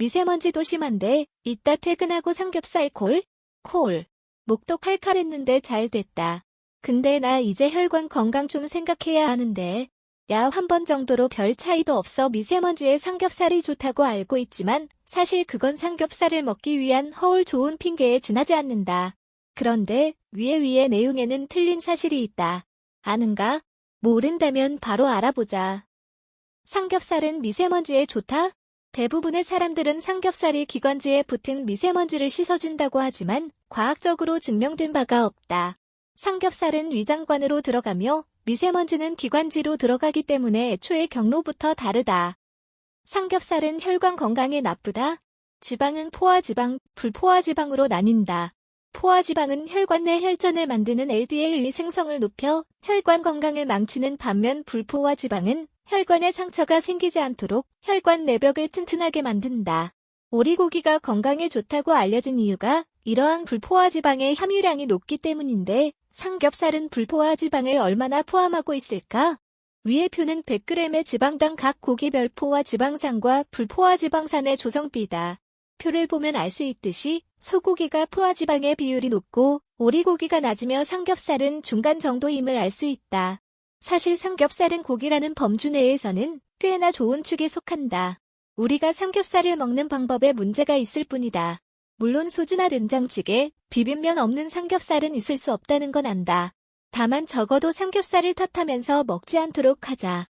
미세먼지도 심한데 이따 퇴근하고 삼겹살 콜? 콜. 목도 칼칼했는데 잘 됐다. 근데 나 이제 혈관 건강 좀 생각해야 하는데. 야, 한 번 정도로 별 차이도 없어 미세먼지에 삼겹살이 좋다고 알고 있지만 사실 그건 삼겹살을 먹기 위한 허울 좋은 핑계에 지나지 않는다. 그런데 위에 위에 내용에는 틀린 사실이 있다. 아는가? 모른다면 바로 알아보자. 삼겹살은 미세먼지에 좋다? 대부분의 사람들은 삼겹살이 기관지에 붙은 미세먼지를 씻어준다고 하지만 과학적으로 증명된 바가 없다. 삼겹살은 위장관으로 들어가며 미세먼지는 기관지로 들어가기 때문에 애초의 경로부터 다르다. 삼겹살은 혈관 건강에 나쁘다? 지방은 포화지방, 불포화지방으로 나뉜다. 포화지방은 혈관 내 혈전을 만드는 LDL 생성을 높여 혈관 건강을 망치는 반면 불포화지방은 혈관에 상처가 생기지 않도록 혈관 내벽을 튼튼하게 만든다. 오리고기가 건강에 좋다고 알려진 이유가 이러한 불포화 지방의 함유량이 높기 때문인데 삼겹살은 불포화 지방을 얼마나 포함하고 있을까? 위의 표는 100g의 지방당 각 고기별 포화 지방산과 불포화 지방산의 조성비다. 표를 보면 알 수 있듯이 소고기가 포화 지방의 비율이 높고 오리고기가 낮으며 삼겹살은 중간 정도임을 알 수 있다. 사실 삼겹살은 고기라는 범주 내에서는 꽤나 좋은 축에 속한다. 우리가 삼겹살을 먹는 방법에 문제가 있을 뿐이다. 물론 소주나 된장찌개, 비빔면 없는 삼겹살은 있을 수 없다는 건 안다. 다만 적어도 삼겹살을 탓하면서 먹지 않도록 하자.